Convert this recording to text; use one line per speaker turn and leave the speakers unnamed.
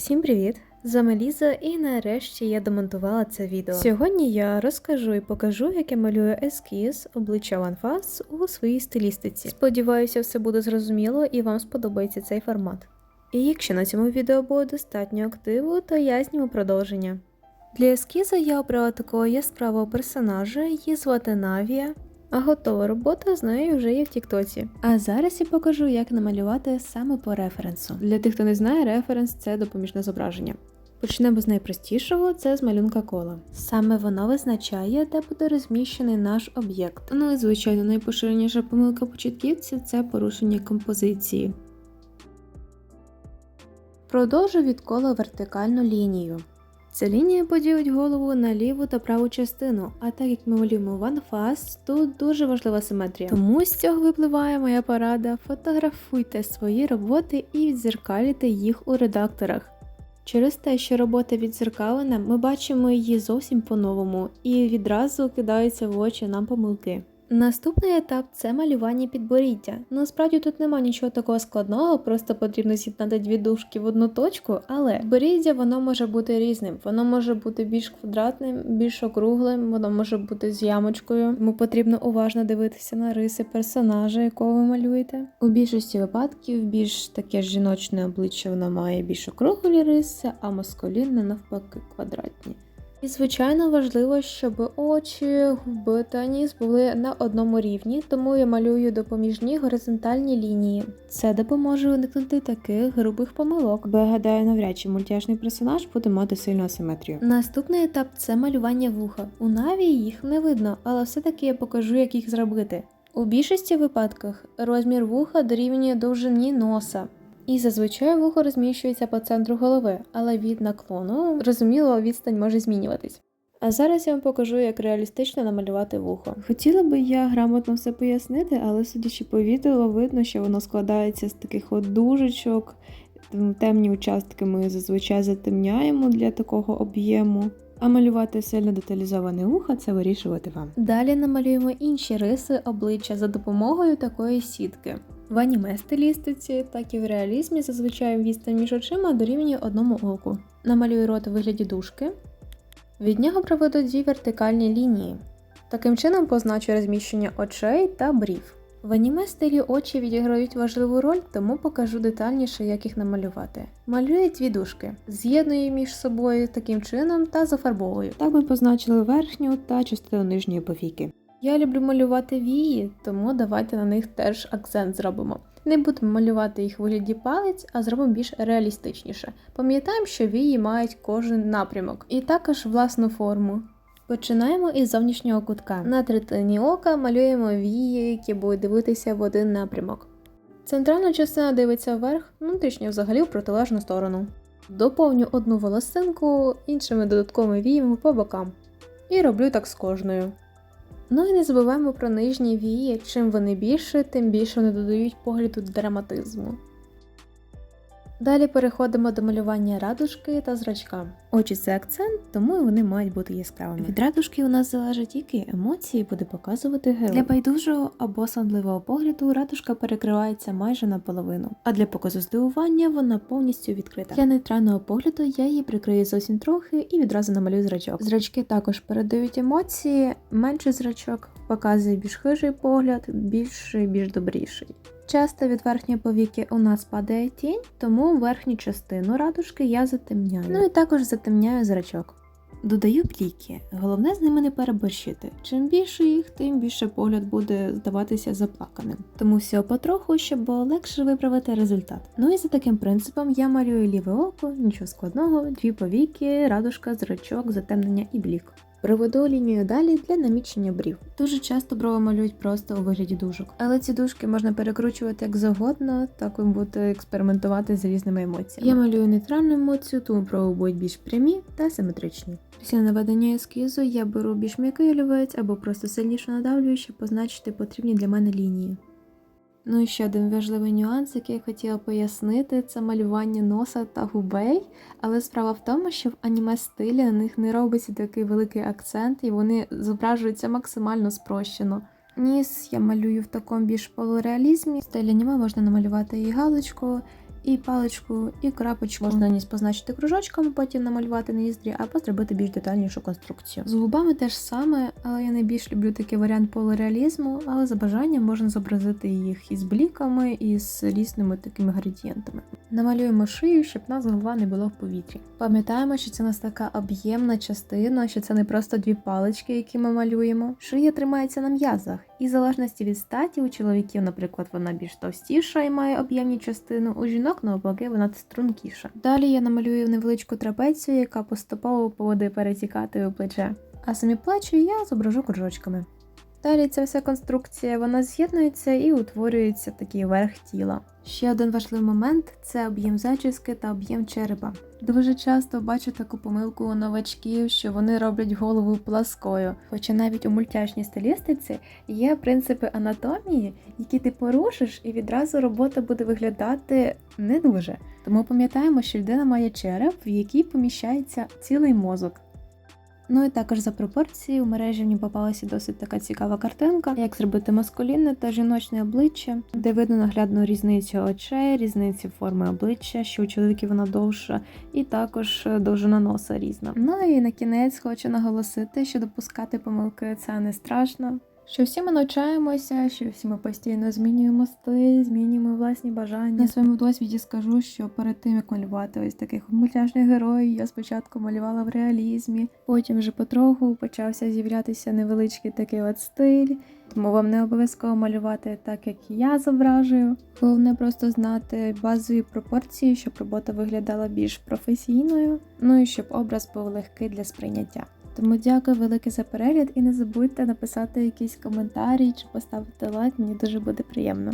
Всім привіт! З вами Ліза, і нарешті я демонтувала це відео. Сьогодні я розкажу і покажу, як я малюю ескіз обличчя OneFast у своїй стилістиці. Сподіваюся, все буде зрозуміло і вам сподобається цей формат. І якщо на цьому відео буде достатньо активу, то я зніму продовження. Для ескіза я обрала такого яскравого персонажа, її звати Навія. А готова робота з нею вже є в Тіктоці. А зараз я покажу, як намалювати саме по референсу. Для тих, хто не знає, референс це допоміжне зображення. Почнемо з найпростішого, це з малюнка кола. Саме воно визначає, де буде розміщений наш об'єкт. Ну і звичайно, найпоширеніша помилка початківців це порушення композиції. Продовжу від кола вертикальну лінію. Ця лінія поділить голову на ліву та праву частину, а так як ми малюємо OneFast, тут дуже важлива симетрія. Тому з цього випливає моя порада: фотографуйте свої роботи і відзеркалюйте їх у редакторах. Через те, що робота відзеркалена, ми бачимо її зовсім по-новому і відразу кидаються в очі нам помилки. Наступний етап це малювання підборіддя. Насправді тут нема нічого такого складного, просто потрібно з'єднати дві дужки в одну точку, але підборіддя воно може бути різним. Воно може бути більш квадратним, більш округлим, воно може бути з ямочкою. Тому потрібно уважно дивитися на риси персонажа, якого ви малюєте. У більшості випадків більш таке жіночне обличчя воно має більш округлі риси, а маскулінне навпаки квадратні. І, звичайно, важливо, щоб очі, губи та ніс були на одному рівні, тому я малюю допоміжні горизонтальні лінії. Це допоможе уникнути таких грубих помилок, бо я гадаю, навряд чи мультяшний персонаж буде мати сильну асиметрію. Наступний етап це малювання вуха. У Наві їх не видно, але все-таки я покажу, як їх зробити. У більшості випадках розмір вуха дорівнює довжині носа. І зазвичай вухо розміщується по центру голови, але від наклону, зрозуміло, відстань може змінюватись. А зараз я вам покажу, як реалістично намалювати вухо. Хотіла би я грамотно все пояснити, але судячи по відео, видно, що воно складається з таких от дужечок, темні участки ми зазвичай затемняємо для такого об'єму. А малювати сильно деталізоване вухо це вирішувати вам. Далі намалюємо інші риси обличчя за допомогою такої сітки. В аніме стилістиці, так і в реалізмі зазвичай відстань між очима дорівнює одному оку. Намалюю рот у вигляді дужки. Від нього проведу дві вертикальні лінії. Таким чином позначу розміщення очей та брів. В аніме стилі очі відіграють важливу роль, тому покажу детальніше, як їх намалювати. Малюю дві дужки, з'єдную між собою таким чином та зафарбовую. Так ми позначили верхню та частину нижньої повіки. Я люблю малювати вії, тому давайте на них теж акцент зробимо. Не будемо малювати їх у вигляді палець, а зробимо більш реалістичніше. Пам'ятаємо, що вії мають кожен напрямок і також власну форму. Починаємо із зовнішнього кутка. На третині ока малюємо вії, які будуть дивитися в один напрямок. Центральна частина дивиться вверх, внутрішня взагалі в протилежну сторону. Доповню одну волосинку іншими додатковими віями по бокам. І роблю так з кожною. Ну і не забуваємо про нижні вії. Чим вони більше, тим більше вони додають погляду драматизму. Далі переходимо до малювання радужки та зрачка. Очі це акцент, тому вони мають бути яскравими. Від радужки у нас залежить, які емоції буде показувати герой. Для байдужого або сонливого погляду радужка перекривається майже наполовину, а для показу здивування вона повністю відкрита. Для нейтрального погляду я її прикрию зовсім трохи і відразу намалюю зрачок. Зрачки також передають емоції, менший зрачок показує більш хижий погляд, більший, більш добріший. Часто від верхньої повіки у нас падає тінь, тому верхню частину радужки я затемняю. Ну і також затемняю зрачок. Додаю пліки, головне з ними не переборщити. Чим більше їх, тим більше погляд буде здаватися заплаканим. Тому всього потроху, щоб було легше виправити результат. Ну і за таким принципом я малюю ліве око, нічого складного, дві повіки, радужка, зрачок, затемнення і блік. Проведу лінію далі для намічення брів. Дуже часто брови малюють просто у вигляді дужок, але ці дужки можна перекручувати як завгодно, так ви будете експериментувати з різними емоціями. Я малюю нейтральну емоцію, тому брови будуть більш прямі та симетричні. Після наведення ескізу я беру більш м'який олівець або просто сильніше надавлюю, щоб позначити потрібні для мене лінії. Ну і ще один важливий нюанс, який я хотіла пояснити, це малювання носа та губей. Але справа в тому, що в аніме стилі на них не робиться такий великий акцент, і вони зображуються максимально спрощено. Ніс я малюю в такому більш полуреалізмі. В аніме можна намалювати і галочку, і паличку, і крапочку. Можна ніс позначити кружочком, потім намалювати на ніздрі, або зробити більш детальнішу конструкцію. З губами теж саме, але я найбільш люблю такий варіант полуреалізму, але за бажанням можна зобразити їх із бліками, і з різними такими градієнтами. Намалюємо шию, щоб нас голова не була в повітрі. Пам'ятаємо, що це у нас така об'ємна частина, що це не просто дві палички, які ми малюємо. Шия тримається на м'язах, і в залежності від статі у чоловіків, наприклад, вона більш товстіша і має об'ємні частину, у жінок навпаки вона стрункіша. Далі я намалюю невеличку трапецію, яка поступово буде перетікати у плече. А самі плечі я зображу кружочками. Далі ця вся конструкція вона з'єднується і утворюється такий верх тіла. Ще один важливий момент це об'єм зачіски та об'єм черепа. Дуже часто бачу таку помилку у новачків, що вони роблять голову пласкою. Хоча навіть у мультяшній стилістиці є принципи анатомії, які ти порушиш, і відразу робота буде виглядати не дуже. Тому пам'ятаємо, що людина має череп, в який поміщається цілий мозок. Ну і також за пропорції у мережі мені попалася досить така цікава картинка, як зробити маскулінне та жіночне обличчя, де видно наглядну різницю очей, різницю форми обличчя, що у чоловіків вона довша, і також е, довжина носа різна. Ну і на кінець хочу наголосити, що допускати помилки це не страшно. Що всі ми навчаємося, що всі ми постійно змінюємо стиль, змінюємо власні бажання. На своєму досвіді скажу, що перед тим як малювати ось таких мультяшних героїв, я спочатку малювала в реалізмі, потім вже потроху почався з'являтися невеличкий такий от стиль. Тому вам не обов'язково малювати так, як я зображую. Головне просто знати базові пропорції, щоб робота виглядала більш професійною, ну і щоб образ був легкий для сприйняття. Тому дякую велике за перегляд і не забудьте написати якийсь коментарі чи поставити лайк, мені дуже буде приємно.